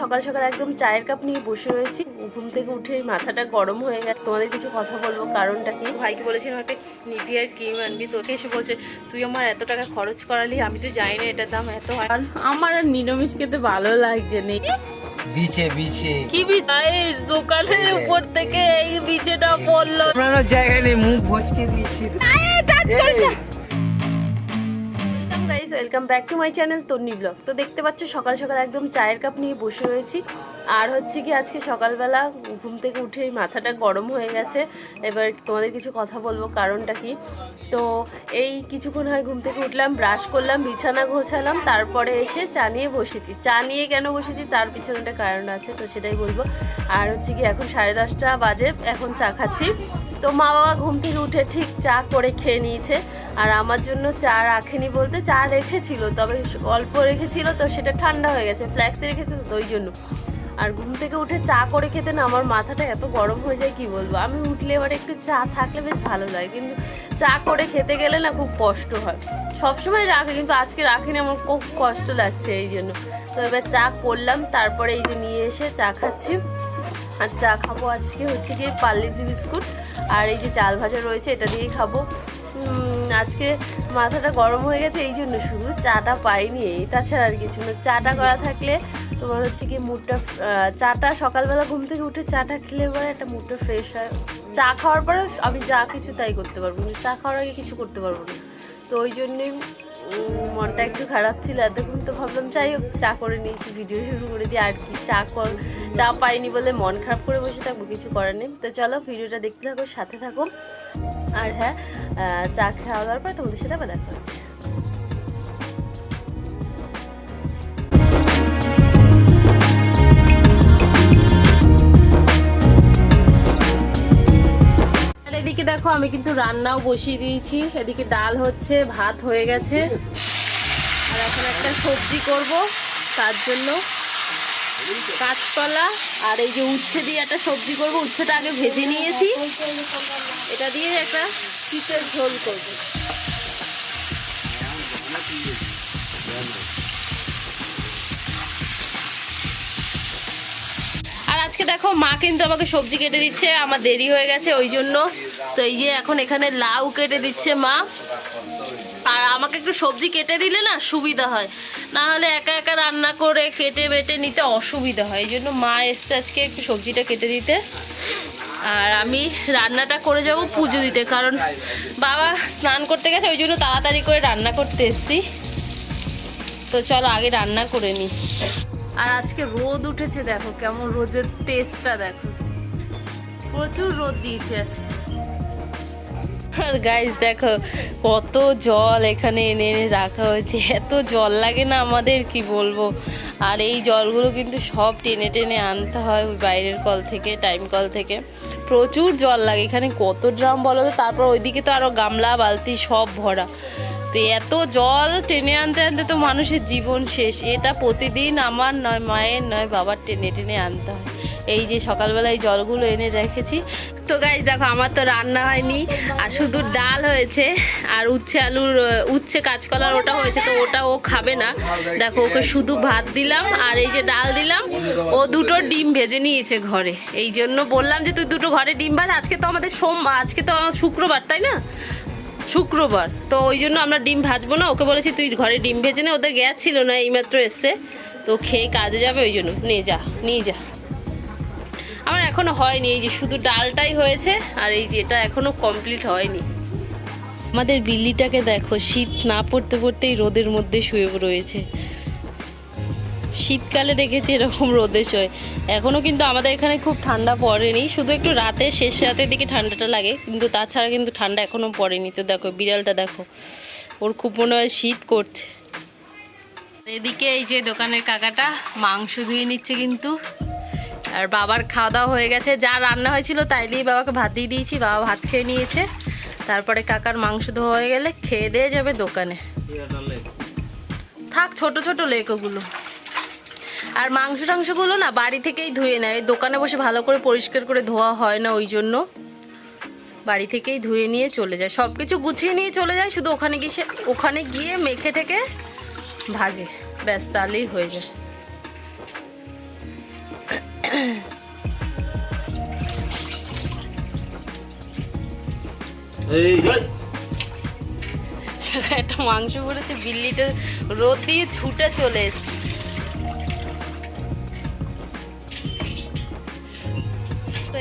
সকাল সকাল একদম চায়ের কাপ নিয়ে বসে রয়েছি। ঘুম থেকে উঠে মাথাটা গরম হয়ে গেছে। তোমাদের কিছু কথা বলব কারণটা কি? ভাইকে বলেছিলাম একটা নিভিয়ার ক্রিম আনবি তোকে। এসে বলছে তুই আমার এত টাকা খরচ করালি আমি তো জানি না এটার দাম এত হয়। আমার আর নিরামিষ খেতে ভালো লাগছে নেই বিছে বিছে কি দোকানের উপর থেকে এই বিচেটা পড়ল। আপনার জায়গা নেই মুখ ভচকে দিয়েছি। Guys welcome back to my channel Tonni blog তো দেখতে পাচ্ছ, সকাল সকাল একদম চায়ের কাপ নিয়ে বসে রয়েছি। আর হচ্ছে কি, আজকে সকালবেলা ঘুম থেকে উঠে মাথাটা গরম হয়ে গেছে। এবার তোমাদের কিছু কথা বলব, কারণটা কি? তো এই কিছুক্ষণ হয় ঘুম থেকে উঠলাম ব্রাশ করলাম, বিছানা গোছালাম, তারপরে এসে চা নিয়ে বসেছি। চা নিয়ে কেন বসেছি? তার পিছনে একটা কারণ আছে, তো সেটাই বলব। আর হচ্ছে কি, এখন সাড়ে দশটা বাজে, এখন চা খাচ্ছি। তো মা বাবা ঘুম থেকে উঠে ঠিক চা করে খেয়ে নিয়েছে। আর আমার জন্য চা রাখেনি বলতে চা রেখেছিল, তবে অল্প রেখেছিল তো সেটা ঠান্ডা হয়ে গেছে ফ্ল্যাক্সে রেখেছিল তো ওই জন্য। আর ঘুম থেকে উঠে চা করে খেতে না আমার মাথাটা এত গরম হয়ে যায়, কি বলব? আমি উঠলে এবার একটু চা থাকলে বেশ ভালো লাগে, কিন্তু চা করে খেতে গেলে না খুব কষ্ট হয়। সবসময় রাখে, কিন্তু আজকে রাখিনি, আমার খুব কষ্ট লাগছে এই জন্য। তো এবার চা করলাম, তারপরে এই যে নিয়ে এসে চা খাচ্ছি। আর চা খাব আজকে হচ্ছে গিয়ে পার্লেজি বিস্কুট, আর এই যে চাল ভাজা রয়েছে, এটা দিয়েই খাব। আজকে মাথাটা গরম হয়ে গেছে, এই জন্য শুধু চাটা পাইনি। এই তাছাড়া আর কিছু না। চাটা করা থাকলে তোমার হচ্ছে কি মুডটা চাটা সকালবেলা ঘুম থেকে উঠে চাটা খেলে পরে একটা মুডটা ফ্রেশ হয়। চা খাওয়ার পরে আমি যা কিছু তাই করতে পারব চা খাওয়ার আগে কিছু করতে পারব না। তো ওই জন্যই মনটা একটু খারাপ ছিল, এতক্ষণ তো ভাবলাম চাই হোক, চা করে নিয়েছি ভিডিও শুরু করে দিই, আর কি, চা কর, চা পাইনি বলে মন খারাপ করে বসে থাকব, কিছু করার নেই। তো চলো ভিডিওটা দেখতে থাকো, সাথে থাকো। আর হ্যাঁ চা খাওয়া দাওয়ার পর তোমাদের সাথে আবার দেখা হচ্ছে। এদিকে দেখো, আমি কিন্তু রান্নাও বসিয়ে দিয়েছি। এদিকে ডাল হচ্ছে, ভাত হয়ে গেছে। আর এখন একটা সবজি করব, তার জন্য কাঁচকলা আর এই যে উচ্ছে দিয়ে একটা সবজি করব। উচ্ছেটা আগে ভেজে নিয়েছি। এটা দিয়ে একটা শীতের ঝোল করব। আজকে দেখো মা কিন্তু আমাকে সবজি কেটে দিচ্ছে, আমার দেরি হয়ে গেছে ওই জন্য। তো এই যে এখন এখানে লাউ কেটে দিচ্ছে মা। আর আমাকে একটু সবজি কেটে দিলে না সুবিধা হয়। না হলে একা একা রান্না করে কেটে বেটে নিতে অসুবিধা হয়। এই জন্য মা এসছে আজকে একটু সবজিটা কেটে দিতে। আর আমি রান্নাটা করে যাব পুজো দিতে, কারণ বাবা স্নান করতে গেছে, ওই জন্য তাড়াতাড়ি করে রান্না করতে এসছি। তো চলো আগে রান্না করে নিই। আর আজকে রোদ উঠেছে, দেখো কেমন রোদের তেজটা দেখো। প্রচুর রোদ দিয়েছে আজকে। আর গাইস দেখো, কত জল এখানে এনে এনে রাখা হয়েছে। এত জল লাগে না আমাদের, কি বলব? আর এই জলগুলো কিন্তু সব টেনে টেনে আনতে হয় ওই বাইরের কল থেকে টাইম কল থেকে। প্রচুর জল লাগে এখানে, কত ড্রাম বলো তো, তারপর ওইদিকে তো আরও গামলা, বালতি সব ভরা। তো এত জল টেনে আনতে আনতে তো মানুষের জীবন শেষ। এটা প্রতিদিন আমার নয়, মায়ের নয়, বাবার টেনে টেনে আনতে হয়। এই যে সকালবেলা এই জলগুলো এনে রেখেছি। তো গাইজ দেখো, আমার তো রান্না হয়নি, আর শুধু ডাল হয়েছে, আর উচ্ছে আলুর উচ্ছে কাঁচকলার ওটা হয়েছে, তো ওটা ও খাবে না। দেখো, ওকে শুধু ভাত দিলাম, আর এই যে ডাল দিলাম, ও দুটো ডিম ভেজে নিয়েছে ঘরে। এই জন্য বললাম যে, তুই দুটো ঘরে ডিম ভাজ, আজকে তো আমাদের সোম, আজকে তো শুক্রবার, তাই না? শুক্রবার। তো ওই জন্য আমরা ডিম ভাজবো না, ওকে বলেছি তুই ঘরে ডিম ভেজে না, ওদের গ্যাস ছিল না, এইমাত্র এসছে। তো খেয়ে কাজে যাবে ওই জন্য। নিয়ে যা নিয়ে যা। আমার এখনও হয়নি, এই যে শুধু ডালটাই হয়েছে, আর এই যে এটা এখনও কমপ্লিট হয়নি। আমাদের বিল্লিটাকে দেখো, শীত না পড়তে পড়তেই রোদের মধ্যে শুয়ে রয়েছে। শীতকালে দেখেছি এরকম রোদে শোয়। এখনও কিন্তু আমাদের এখানে খুব ঠান্ডা পড়েনি, শুধু একটু রাতে শেষ রাতের দিকে ঠান্ডাটা লাগে, কিন্তু তাছাড়া কিন্তু ঠান্ডা এখনও পড়েনি। তো দেখো, বিড়ালটা দেখো, ওর খুব মনে হয় শীত করছে। এদিকে এই যে দোকানের কাকাটা মাংস ধুয়ে নিচ্ছে কিন্তু, আর বাবার খাওয়া দাওয়া হয়ে গেছে। যা রান্না হয়েছিল তাই দিয়ে বাবাকে ভাত দিয়ে দিয়েছি বাবা ভাত খেয়ে নিয়েছে। তারপরে কাকার মাংস ধোয়া হয়ে গেলে খেয়ে দিয়ে যাবে দোকানে। থাক, ছোট ছোট লেক ওগুলো। আর মাংস টাংসগুলো না বাড়ি থেকেই ধুয়ে নেয়। দোকানে বসে ভালো করে পরিষ্কার করে ধোয়া হয় না ওই জন্য। বাড়ি থেকেই ধুয়ে নিয়ে চলে যায়। সব কিছু গুছিয়ে নিয়ে চলে যায় শুধু ওখানে গিয়ে ওখানে গিয়ে মেখে টেকে ভাজে। ব্যাস তাহলেই হয়ে যায়। একটা মাংস পড়েছে বিল্লিটা রোদ দিয়ে ছুটে চলে এসছে।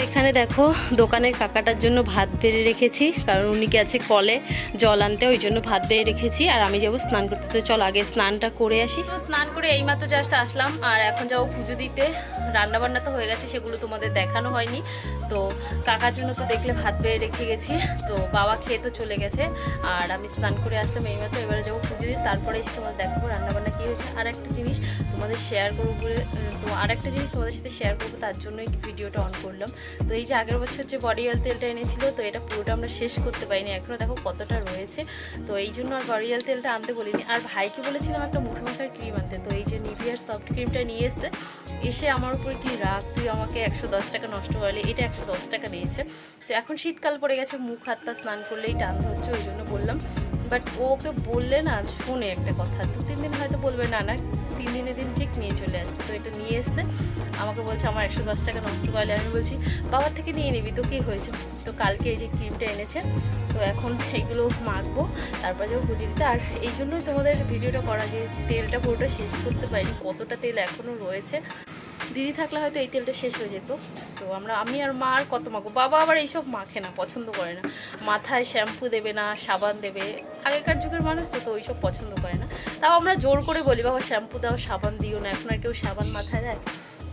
এখানে দেখো, দোকানের কাকাটার জন্য ভাত বেড়ে রেখেছি, কারণ উনি গেছে কলে জল আনতে, ওই জন্য ভাত বেড়ে রেখেছি। আর আমি যাব স্নান করতে, তো চল আগে স্নানটা করে আসি। তো স্নান করে এইমাত্র জাস্ট আসলাম, আর এখন যাব পুজো দিতে। রান্না বান্না তো হয়ে গেছে, সেগুলো তোমাদের দেখানো হয়নি। তো কাকার জন্য তো দেখলে ভাত বেড়ে রেখে গেছি, তো বাবা খেয়ে তো চলে গেছে। আর আমি স্নান করে আসলাম এইমাত্র, এবারে যাব পুজো দিতে, তারপরে এসে তোমাদের দেখাবো রান্নাবান্না কী হয়েছে। আর একটা জিনিস তোমাদের শেয়ার করব বলে, তো আর একটা জিনিস তোমাদের সাথে শেয়ার করব, তার জন্যই ভিডিওটা অন করলাম। তো এই যে আগের বছর যে বডি অয়েল তেলটা এনেছিল, তো এটা পুরোটা আমরা শেষ করতে পারিনি। এখনও দেখো কতটা রয়েছে। তো এই জন্য আর বডি অয়েল তেলটা আনতে বলিনি। আর ভাইকে বলেছিলাম একটা মুখে মাখার ক্রিম আনতে। তো এই যে নিভিয়ার সফট ক্রিমটা নিয়ে এসে এসে আমার উপর কি রাগ, তুই আমাকে একশো দশ টাকা নষ্ট করলে, এটা একশো দশ টাকা নিয়েছে তো এখন শীতকাল পড়ে গেছে, মুখ হাত পা স্নান করলেই টান হচ্ছে ওই জন্য বললাম। বাট ওকে বললে না, শুনে একটা কথা। দু, তিন দিন হয়তো বলবে, না না, তিন দিনের দিন ঠিক নিয়ে চলে আসবে তো এটা নিয়ে এসছে। আমাকে বলছে, আমার একশো দশ টাকা নষ্ট করলে আমি বলছি, বাবার থেকে নিয়ে নিবি, তো কী হয়েছে? তো কালকে এই যে ক্রিমটা এনেছে, তো এখন এইগুলো মাখবো। তারপর যাব পুজো দিতে। আর এই জন্যই তোমাদের ভিডিওটা করা যে তেলটা পুরোটা শেষ করতে পারিনি, কতটা তেল এখনও রয়েছে। দিদি থাকলে হয়তো এই তেলটা শেষ হয়ে যেত। তো আমরা, আমি আর মা আর কত মাখবো? বাবা আবার এইসব মাখে না, পছন্দ করে না। মাথায় শ্যাম্পু দেবে না, সাবান দেবে। আগেকার যুগের মানুষ তো তো ওইসব পছন্দ করে না। তাও আমরা জোর করে বলি, বাবা, শ্যাম্পু দাও, সাবান দিও না, এখন আর কেউ সাবান মাথায় দেয়?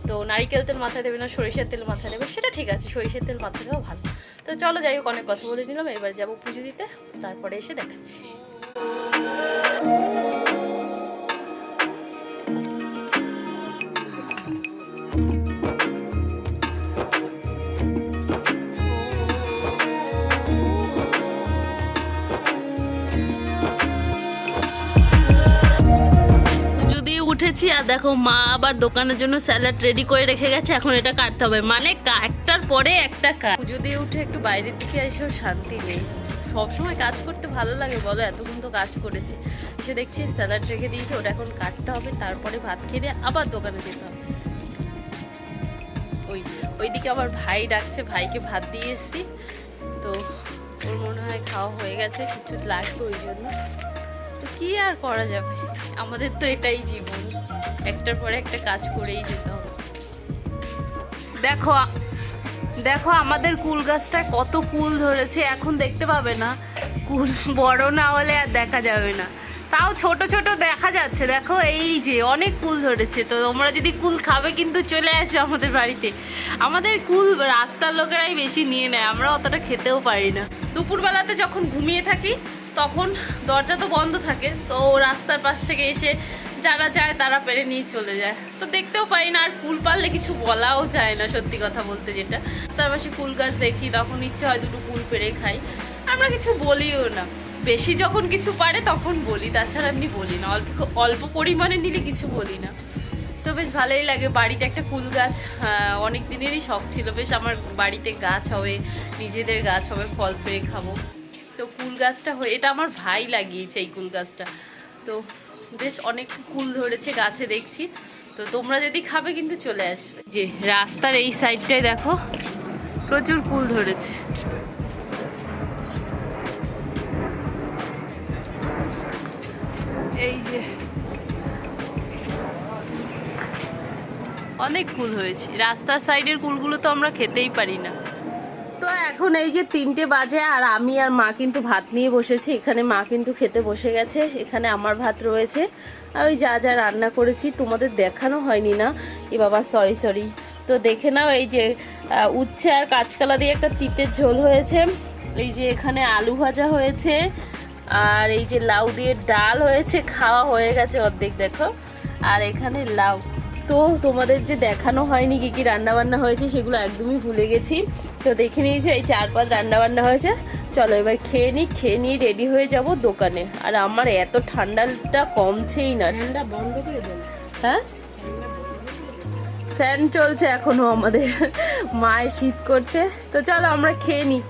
তো নারিকেল তেল মাথায় দেবে না, সরিষার তেল মাথায় দেবে, সেটা ঠিক আছে, সরিষার তেল মাথায় দেওয়া ভালো। তো চলো যাই হোক, অনেক কথা বলে নিলাম, এবার যাব পুজো দিতে, তারপরে এসে দেখাচ্ছি। উঠেছি আর দেখো মা আবার দোকানের জন্য স্যালাড রেডি করে রেখে গেছে, এখন এটা কাটতে হবে। মানে একটার পরে একটা কাজ। পুজো দিয়ে উঠে একটু বাইরের দিকে এসেও শান্তি নেই। সবসময় কাজ করতে ভালো লাগে, বলো, এতক্ষণ তো কাজ করেছি। সে দেখছি স্যালাড রেখে দিয়েছে, ওটা এখন কাটতে হবে, তারপরে ভাত খেয়ে আবার দোকানে যেতে হবে। ওই, ওইদিকে আবার ভাই ডাকছে, ভাইকে ভাত দিয়ে এসছি। তো ওর মনে হয় খাওয়া হয়ে গেছে, কিছু লাগবে ওই জন্য। কি আর করা যাবে? আমাদের তো এটাই জীবন। একটার পরে একটা কাজ করেই যেতে হবে। দেখো দেখো আমাদের কুল গাছটা কত কুল ধরেছে, এখন দেখতে পাবে না। কুল বড় না হলে আর দেখা যাবে না। তাও ছোট ছোট দেখা যাচ্ছে। দেখো এই যে অনেক কুল ধরেছে। তো তোমরা যদি কুল খাবে কিন্তু চলে আসবে আমাদের বাড়িতে। আমাদের কুল রাস্তার লোকেরাই বেশি নিয়ে নেয়। আমরা অতটা খেতেও পারি না। দুপুরবেলাতে যখন ঘুমিয়ে থাকি তখন দরজা তো বন্ধ থাকে, তো রাস্তার পাশ থেকে এসে যারা যায় তারা পেরে নিয়ে চলে যায়। তো দেখতেও পারি না আর কুল পারলে কিছু বলাও যায় না, সত্যি কথা বলতে যেটা। তার পাশে কুল গাছ দেখি, তখন ইচ্ছে হয় দুটো কুল পেরে খাই। আমরা কিছু বলিও না। বেশি যখন কিছু পারে তখন বলি, তাছাড়া এমনি বলি না। অল্প অল্প পরিমাণে নিলে কিছু বলি না। তো বেশ ভালোই লাগে, বাড়িতে একটা ফুল গাছ অনেক দিনেরই শখ ছিল। বেশ আমার বাড়িতে গাছ হবে, নিজেদের গাছ হবে, ফল পেরে খাব। তো কুল গাছটা হয়ে এটা আমার ভাই লাগিয়েছে এই কুল গাছটা। তো বেশ অনেক কুল ধরেছে, গাছে দেখছি। তো তোমরা যদি খাবে কিন্তু চলে আসবে। যে রাস্তার এই সাইডটায় দেখো, প্রচুর কুল ধরেছে। এই যে অনেক কুল হয়েছে। রাস্তার সাইডের কুলগুলো তো আমরা খেতেই পারি না। এখন এই যে তিনটে বাজে আর আমি আর মা কিন্তু ভাত নিয়ে বসেছি। এখানে মা কিন্তু খেতে বসে গেছে। এখানে আমার ভাত রয়েছে। আর ওই যা যা রান্না করেছি, তোমাদের দেখানো হয়নি না? এ বাবা সরি সরি তো দেখে নাও এই যে উচ্ছে আর কাঁচকলা দিয়ে একটা তিতের ঝোল হয়েছে। এই যে এখানে আলু ভাজা হয়েছে। আর এই যে লাউ দিয়ে ডাল হয়েছে। খাওয়া হয়ে গেছে অর্ধেক, দেখো। আর এখানে লাউ। তো তোমাদের যে দেখানো হয়নি কি কি রান্না বান্না হয়েছে সেগুলো একদমই ভুলে গেছি। তো দেখে নিয়েছি এই চার পাঁচ রান্না বান্না হয়েছে। চলো এবার খেয়ে নিই খেয়ে নিয়ে রেডি হয়ে যাব দোকানে। আর আমার এত ঠান্ডাটা কমছেই না। ঠান্ডা বন্ধ করে হ্যাঁ? ফ্যান চলছে এখনও আমাদের। মায়ের শীত করছে। তো চলো আমরা খেয়ে নিই।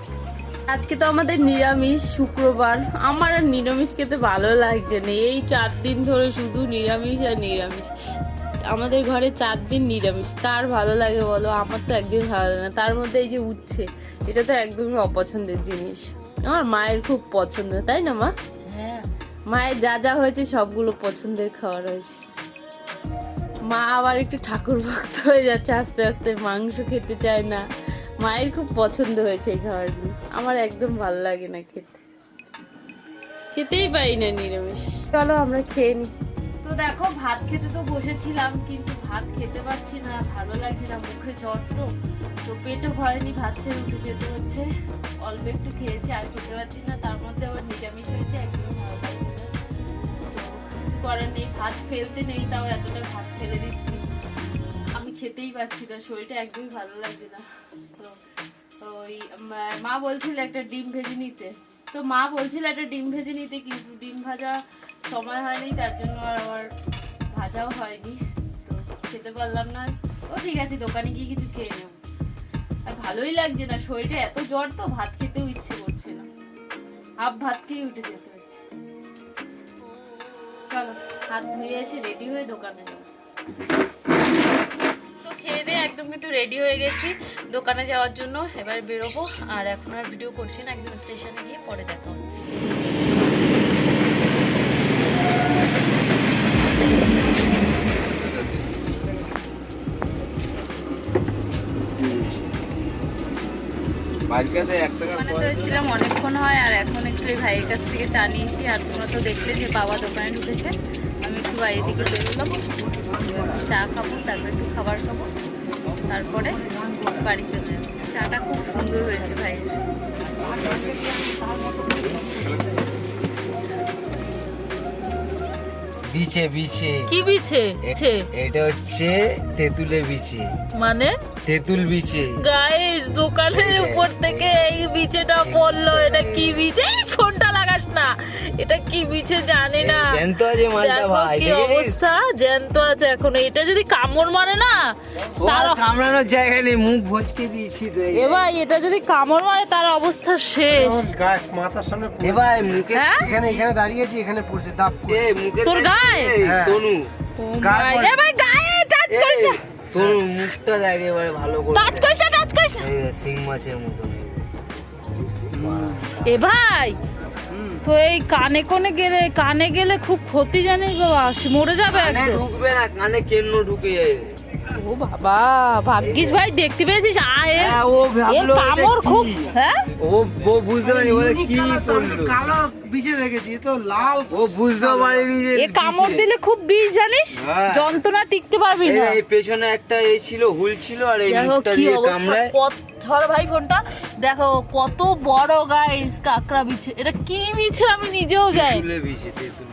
আজকে তো আমাদের নিরামিষ শুক্রবার। আমার আর নিরামিষ খেতে ভালো লাগছে না। এই চার দিন ধরে শুধু নিরামিষ আর নিরামিষ। আমাদের ঘরে চার দিন নিরামিষ। কার ভালো লাগে বলো? আমার তো একদিন ভালো লাগে না। তার মধ্যে এই যে উচ্ছে এটা তো একদমই অপছন্দের জিনিস। আমার মায়ের খুব পছন্দ তাই না মা? হ্যাঁ। মায়ের যা যা হয়েছে সবগুলো পছন্দের খাবার হয়েছে। মা আবার একটু ঠাকুর ভক্ত হয়ে যাচ্ছে আস্তে আস্তে মাংস খেতে চায় না। মায়ের খুব পছন্দ হয়েছে এই খাবারগুলো। আমার একদম ভালো লাগে না খেতে। খেতেই পারি না নিরামিষ। চলো আমরা খেয়ে নিই তো দেখো, ভাত খেতে তো বসেছিলাম, কিন্তু ভাত খেতে পারছি না, ভালো লাগছে না, মুখে জ্বর তো। তো পেটও ভরেনি, ভাত ছেড়ে উঠে যেতে হচ্ছে। অল্প একটু খেয়েছি, আর খেতে পারছি না, তার মধ্যে আবার নিরামিষ হয়েছে, একদম। কিছু করার নেই, ভাত ফেলতে নেই, তাও এতটা ভাত ফেলে দিচ্ছি। আমি খেতেই পারছি না, শরীরটা একদমই ভালো লাগছে না। তো, ওই মা বলছিল একটা ডিম ভেজে নিতে। তো মা বলছিল একটা ডিম ভেজে নিতে, কিন্তু ডিম ভাজা সময় হয়নি, তার জন্য আর আমার ভাজাও হয়নি। তো খেতে পারলাম না। ও ঠিক আছে, দোকানে গিয়ে কিছু খেয়ে নেব। আর ভালোই লাগছে না শরীরে এত জ্বর তো, ভাত খেতেও ইচ্ছে করছে না। হাফ ভাত খেয়ে উঠে যেতে হচ্ছে। চলো, হাত ধুয়ে এসে রেডি হয়ে দোকানে যাব। খেয়ে দিয়ে একদম কিন্তু রেডি হয়ে গেছি। দোকানে যাওয়ার জন্য এবার বেরোবো। আর এখন আর ভিডিও করছি না একদম স্টেশনে গিয়ে পরে দেখা হচ্ছে। দোকানে তো এসেছিলাম অনেকক্ষণ হয় আর এখন একটু ভাইয়ের কাছ থেকে চা নিয়েছি। আর তোমরা তো দেখলে যে বাবা দোকানে ঢুকেছে। আমি একটু বাইরের দিকে বেরোলাম চা খাব তারপরে একটু খাবার খাব। তারপরে বাড়ি চলে যাব। চাটা খুব সুন্দর হয়েছে ভাই। বিছে বিছে কি বিছে এ- এটা হচ্ছে তেঁতুলের বিছে মানে? তেঁতুল বিছে গাইস দোকানের উপর থেকে এই বিছেটা পড়ল। এটা কি বিছে এটা কি বিছে জানি না। জ্যান্ত আছে মালটা ভাই কি অবস্থা জ্যান্ত আছে এখন। এটা যদি কামড় মারে না তার কামড়ানোর জায়গা নেই মুখ ভচকে দিয়েছি তো এ ভাই এটা যদি কামড় মারে তার অবস্থা শেষ। গায়ে মাথার সামনে এ ভাই মুখে হ্যাঁ? এখানে এখানে দাঁড়িয়েছি এখানে পড়ছে দাপ এ মুখে তোর গায়ে? হ্যাঁ। তনু। গায়ে এ ভাই গায়ে টাচ করিস না। তনু মুখটা দেখ এবারে ভালো করে। টাচ করিস না টাচ করিস না। সিং মাছের এই। এ ভাই তো এই কানে কোনে গেলে কানে গেলে খুব ক্ষতি জানিস বাবা। মরে যাবে একদম। ঢুকবে না কানে কেন ঢুকে যায় ও বাবা ভাগ্যিস ভাই দেখতে পেয়েছিস? আয় হ্যাঁ, ও ভাবলো কামড় খুব হ্যাঁ? ও ও বুঝতে পারিনি বলে কি করল? কালো বিছে দেখেছি তো লাল ও বুঝতে পারিনি যে এ কামড় দিলে খুব বিষ জানিস? হ্যাঁ। যন্ত্রণা টিকতে পারবি না। এই পেছনে একটা এই ছিল হুল ছিল আর এই মুখটা দিয়ে কামড়ায়। কত ধর ভাই ফোনটা দেখো কত বড় গাইস কাকড়া বিছে। এটা কি বিছে আমি নিজেও যাই।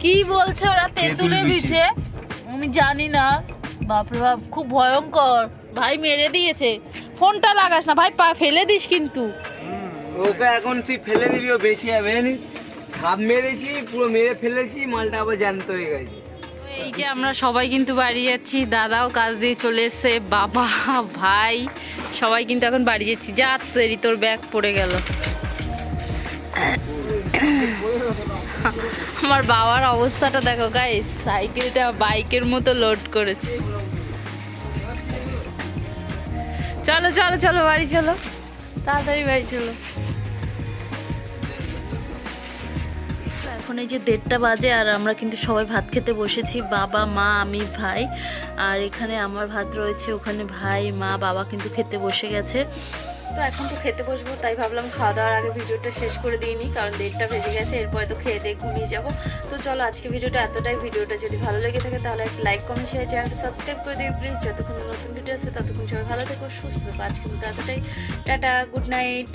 কি বলছে ওরা তেঁতুলে বিছে। আমি জানি না। বাপরে বাপ খুব ভয়ঙ্কর। ভাই মেরে দিয়েছে। ফোনটা লাগাস না। ভাই পা ফেলে দিস কিন্তু। ওকে এখন তুই ফেলে দিবি ও বেঁচে যাবে? সাপ মেরেছি পুরো মেরে ফেলেছি মালটা আবার জ্যান্ত হয়ে গেছে। এই যে আমরা সবাই কিন্তু বাড়ি যাচ্ছি। দাদাও কাজ দিয়ে চলে এসছে, বাবা, ভাই, সবাই কিন্তু এখন বাড়ি যাচ্ছি। যা, তৈরি, তোর ব্যাগ পড়ে গেল। আমার বাবার অবস্থাটা দেখো গাইস সাইকেলটা বাইকের মতো লোড করেছে। চলো চলো চলো, বাড়ি চলো। তাড়াতাড়ি বাড়ি চলো। এখন এই যে দেড়টা বাজে আর আমরা কিন্তু সবাই ভাত খেতে বসেছি, বাবা, মা, আমি, ভাই। আর এখানে আমার ভাত রয়েছে, ওখানে ভাই, মা, বাবা কিন্তু খেতে বসে গেছে। তো এখন তো খেতে বসবো, তাই ভাবলাম খাওয়া দাওয়ার আগে ভিডিওটা শেষ করে দিইনি কারণ দেড়টা বেজে গেছে, এরপরে তো খেয়ে দিয়ে ঘুমিয়ে যাব। তো চলো আজকে ভিডিওটা এতটাই, ভিডিওটা যদি ভালো লেগে থাকে তাহলে একটা লাইক, কমেন্ট শেয়ার চ্যানেলটা সাবস্ক্রাইব করে দিও প্লিজ যতক্ষণ নতুন ভিডিও আছে ততক্ষণ সবাই ভালো থেকো, সুস্থ থেকো। আজকে এতটাই। Tata good night